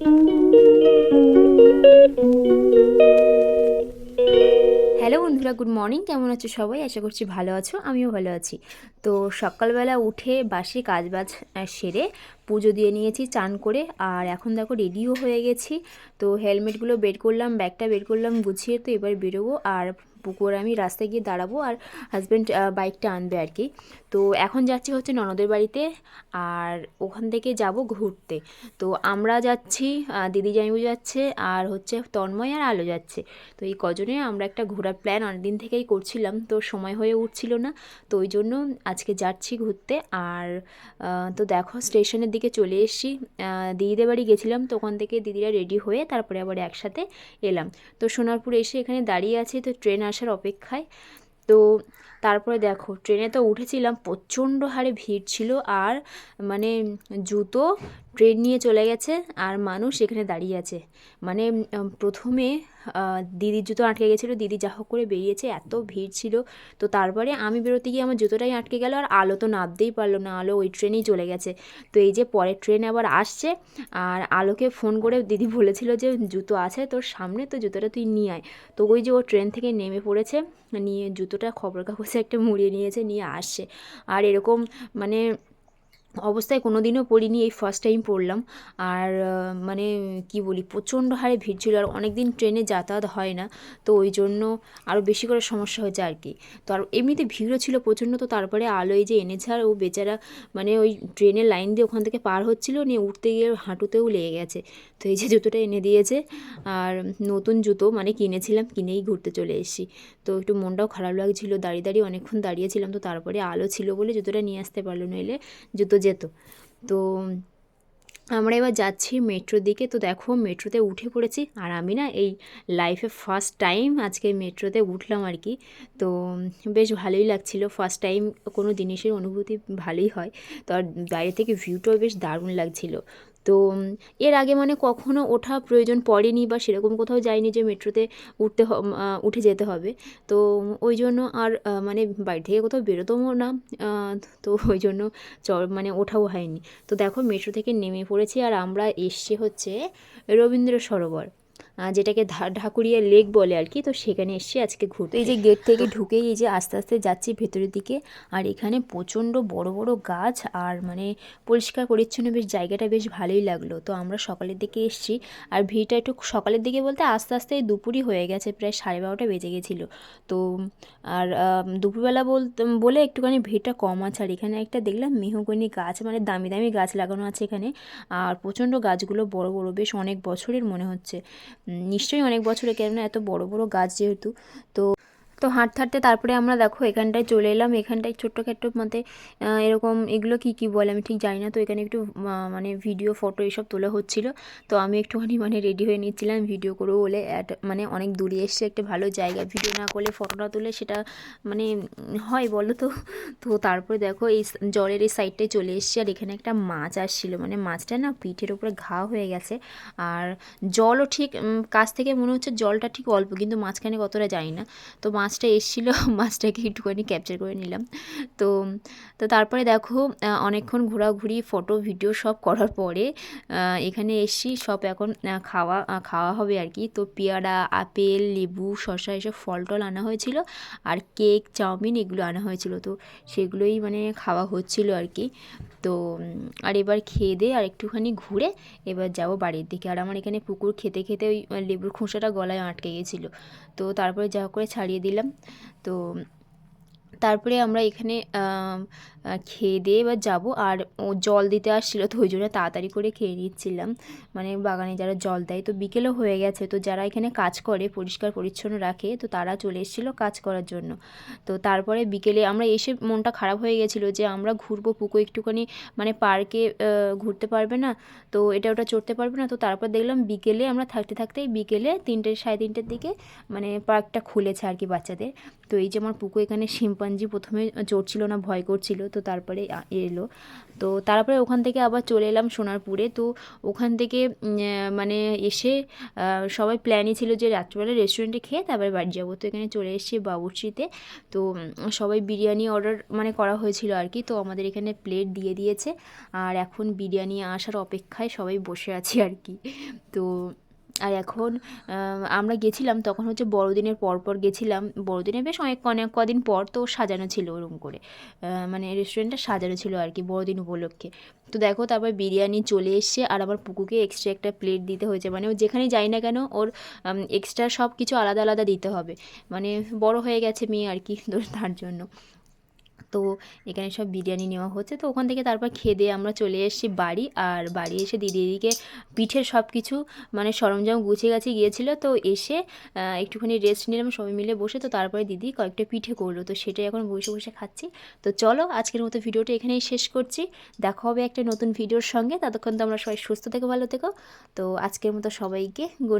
Hello বন্ধুরা good morning কেমন আছো সবাই? আশা করছি ভালো আছো, আমিও ভালো আছি। তো সকালবেলা উঠে বাসি কাজবাজ সেরে পুজো দিয়ে নিয়েছি, চান করে। আর এখন দেখো রেডিও হয়ে গেছি। তো হেলমেটগুলো বের করলাম ব্যাগটা বের করলাম, গুছিয়ে তো এবার বেরোবো। আর পুকুর আমি রাস্তায় গিয়ে দাঁড়াবো আর হাজব্যান্ড বাইকটা আনবে আর কি। তো এখন যাচ্ছি হচ্ছে ননদের বাড়িতে আর ওখান থেকে যাব ঘুরতে। তো আমরা যাচ্ছি দিদি জামিবু যাচ্ছে আর হচ্ছে তন্ময় আর আলো যাচ্ছে। তো এই কজনে আমরা একটা ঘোরার প্ল্যান অনেকদিন থেকেই করছিলাম, তো সময় হয়ে উঠছিল না। তো ওই জন্য আজকে যাচ্ছি ঘুরতে আর তো দেখো স্টেশনের দিকে চলে এসেছি। দিদিদের বাড়ি গেছিলাম, তো ওখান থেকে দিদিরা রেডি হয়ে তারপরে আবার একসাথে এলাম। তো সোনারপুর এসে এখানে দাঁড়িয়ে আছে, তো ট্রেন আসার অপেক্ষায়। তো তারপরে দেখো, ট্রেনে তো উঠেছিলাম, প্রচণ্ড হারে ভিড় ছিল, আর মানে জুতো ট্রেন নিয়ে চলে গেছে আর মানুষ এখানে দাঁড়িয়ে আছে। মানে প্রথমে দিদির জুতো আটকে গেছিল, দিদি যা হোক করে বেরিয়েছে, এত ভিড় ছিল। তো তারপরে আমি বেরোতে গিয়ে আমার জুতোটাই আটকে গেল আর আলো তো নামতেই পারল না, আলো ওই ট্রেনেই চলে গেছে। তো এই যে পরের ট্রেন আবার আসছে আর আলোকে ফোন করে দিদি বলেছিল যে, জুতো আছে তোর সামনে, তো জুতোটা তুই নিয়ে আয়। তো ওই যে ও ট্রেন থেকে নেমে পড়েছে, নিয়ে জুতোটা খবর কাগজে একটা মুড়িয়ে নিয়েছে, নিয়ে আসছে। আর এরকম মানে অবস্থায় কোনো দিনও পড়িনি, এই ফার্স্ট টাইম পড়লাম। আর মানে কি বলি, প্রচণ্ড হারে ভিড় ছিল আর অনেক দিন ট্রেনে যাতায়াত হয় না। তো ওই জন্য আরও বেশি করে সমস্যা হয়েছে আর কি। তো আর এমনিতে ভিড়ও ছিল প্রচণ্ড, তো তারপরে আলো এই যে এনেছে আর ও বেচারা মানে ওই ট্রেনের লাইন দিয়ে ওখান থেকে পার হচ্ছিল, নিয়ে উঠতে গিয়ে হাঁটুতেও লেগে গেছে। তো এই যে জুতোটা এনে দিয়েছে আর নতুন জুতো মানে কিনেছিলাম, কিনেই ঘুরতে চলে এসেছি। তো একটু মনটাও খারাপ লাগছিল, দাঁড়িয়ে দাঁড়িয়ে অনেকক্ষণ দাঁড়িয়েছিলাম, তো তারপরে আলো ছিল বলে জুতোটা নিয়ে আসতে পারল নইলে। জুতো যেত। তো, আমরা এবার যাচ্ছি মেট্রোর দিকে। তো দেখো মেট্রোতে উঠে পড়েছি। আর আমি না এই লাইফে ফার্স্ট টাইম আজকে মেট্রোতে উঠলাম আর কি। তো, বেশ ভালোই লাগছিল। ফার্স্ট টাইম কোনো জিনিসের অনুভূতি ভালোই হয়। তো আর বাইরে থেকে ভিউটাও বেশ দারুণ লাগছিল। তো এর আগে মানে কখনো ওঠা প্রয়োজন পড়েনি বা সেরকম কোথাও যায়নি যে মেট্রোতে উঠতে উঠে যেতে হবে। তো ওই জন্য আর মানে বাড়ি থেকে কোথাও বেরোতেও না তো ওই জন্য চ মানে ওঠাও হয়নি। তো দেখো মেট্রো থেকে নেমে পড়েছি আর আমরা এসছি হচ্ছে রবীন্দ্র সরোবর। যেটাকে ঢাকুরিয়া লেক বলে আর কি তো সেখানে এসছি আজকে ঘুরতে এই যে গেট থেকে ঢুকেই এই যে আস্তে আস্তে যাচ্ছি ভেতরের দিকে আর এখানে প্রচণ্ড বড় বড় গাছ আর মানে পরিষ্কার পরিচ্ছন্ন বেশ জায়গাটা বেশ ভালোই লাগল। তো আমরা সকালের দিকে এসছি আর ভিড়টা একটু সকালের দিকে বলতে আস্তে আস্তে দুপুরই হয়ে গেছে প্রায় সাড়ে বারোটা বেজে গেছিল। তো আর দুপুরবেলা বলে একটুখানি ভিড়টা কম আছে আর এখানে একটা দেখলাম মেহগনি গাছ মানে দামি দামি গাছ লাগানো আছে এখানে আর প্রচণ্ড গাছগুলো বড় বড় বেশ অনেক বছরের মনে হচ্ছে। নিশ্চয়ই অনেক বছরে কেননা এত বড় বড় গাছ যেহেতু তো তো হাঁটতে হাঁটতে তারপরে আমরা দেখো এখানটায় চলে এলাম। এখানটায় ছোট্টখাট্টো মতে এরকম এগুলো কি কি বলে আমি ঠিক জানি না। তো এখানে একটু মানে ভিডিও, ফটো এসব তোলা হচ্ছিল। তো আমি একটুখানি মানে রেডি হয়ে নিচ্ছিলাম ভিডিও করব বলে। মানে অনেক দূরে এসছে, একটা ভালো জায়গা। ভিডিও না করলে ফটোটা তুলে সেটা মানে হয় বলো তো? তো তারপরে দেখো এই জলের এই সাইডটায় চলে এসছে। আর এখানে একটা মাছ আসছিল। মানে মাছটা না পিঠের উপরে ঘা হয়ে গেছে। আর জলও ঠিক কাছ থেকে মনে হচ্ছে জলটা ঠিক অল্প, কিন্তু মাঝখানে কতটা জানি না। তো মাছটা এসছিল, মাছটাকে একটুখানি ক্যাপচার করে নিলাম। তো তো তারপরে দেখো অনেকক্ষণ ঘোরাঘুরি ফটো ভিডিও সব করার পরে এখানে এসছি, সব এখন খাওয়া খাওয়া হবে আর কি। তো পেয়ারা, আপেল, লেবু, শসা এসব ফল টল আনা হয়েছিল আর কেক, চাউমিন এগুলো আনা হয়েছিল। তো সেগুলোই মানে খাওয়া হচ্ছিল আর কি। তো আর এবার খেয়ে দিয়ে আর একটুখানি ঘুরে এবার যাব বাড়ির দিকে। আর আমার এখানে পুকুর খেতে খেতে ওই লেবুর খোসাটা গলায় আটকে গেছিল। তো তারপরে যা করে ছাড়িয়ে দিলাম। তো তারপরে আমরা এখানে খেয়ে দিয়ে এবার যাব। আর ও জল দিতে আসছিল, তো ওই জন্য তাড়াতাড়ি করে খেয়ে নিচ্ছিলাম। মানে বাগানে যারা জল দেয়, তো বিকেলও হয়ে গেছে। তো যারা এখানে কাজ করে, পরিষ্কার পরিচ্ছন্ন রাখে, তো তারা চলে এসেছিল কাজ করার জন্য। তো তারপরে বিকেলে আমরা এসে মনটা খারাপ হয়ে গেছিল যে আমরা ঘুরবো পুকু একটুখানি মানে পার্কে ঘুরতে পারবে না। তো এটা ওটা চড়তে পারবে না। তো তারপর দেখলাম বিকেলে আমরা থাকতে থাকতেই বিকেলে তিনটে, সাড়ে তিনটের দিকে মানে পার্কটা খুলেছে আর কি বাচ্চাদের। তো এই যে আমার পুকু এখানে শিম্পাঞ্জি মানজি প্রথমে চড়ছিল না, ভয় করছিল, তো তারপরে এলো। তো তারপরে ওখান থেকে আবার চলে এলাম সোনারপুরে। তো ওখান থেকে মানে এসে সবাই প্ল্যানই ছিল যে রাত্রিবেলা রেস্টুরেন্টে খেয়ে তারপরে বাড়ি যাব। তো এখানে চলে এসেছি বাবুর্চিতে। তো সবাই বিরিয়ানি অর্ডার মানে করা হয়েছিল আর কি। তো আমাদের এখানে প্লেট দিয়ে দিয়েছে। আর এখন বিরিয়ানি আসার অপেক্ষায় সবাই বসে আছি আর কি। তো আর এখন আমরা গেছিলাম তখন হচ্ছে বড়দিনের পর পর গেছিলাম। বড়দিনে বেশ অনেক অনেক কদিন পর তো সাজানো ছিল ওরকম করে। মানে রেস্টুরেন্টটা সাজানো ছিল আর কি বড়দিন উপলক্ষে। তো দেখো তারপর বিরিয়ানি চলে এসছে আর আমার পুকুকে এক্সট্রা একটা প্লেট দিতে হয়েছে। মানে ও যেখানেই যাই না কেন ওর এক্সট্রা সব কিছু আলাদা আলাদা দিতে হবে। মানে বড় হয়ে গেছে মেয়ে আর কি তার জন্য। তো এখানে সব বিরিয়ানি নেওয়া হচ্ছে। তো ওখান থেকে তারপর খেয়ে দিয়ে আমরা চলে এসেছি বাড়ি। আর বাড়ি এসে দিদি দিদিকে পিঠের সব কিছু মানে সরঞ্জাম গুছিয়ে গাছে গিয়েছিল। তো এসে একটুখানি রেস্ট নিলাম, সবাই মিলে বসে। তো তারপরে দিদি কয়েকটা পিঠে করল। তো সেটাই এখন বসে বসে খাচ্ছি। তো চলো আজকের মতো ভিডিওটা এখানেই শেষ করছি। দেখা হবে একটা নতুন ভিডিওর সঙ্গে। ততক্ষণ তো আমরা সবাই সুস্থ থেকো, ভালো থেকো। তো আজকের মতো সবাইকে গুড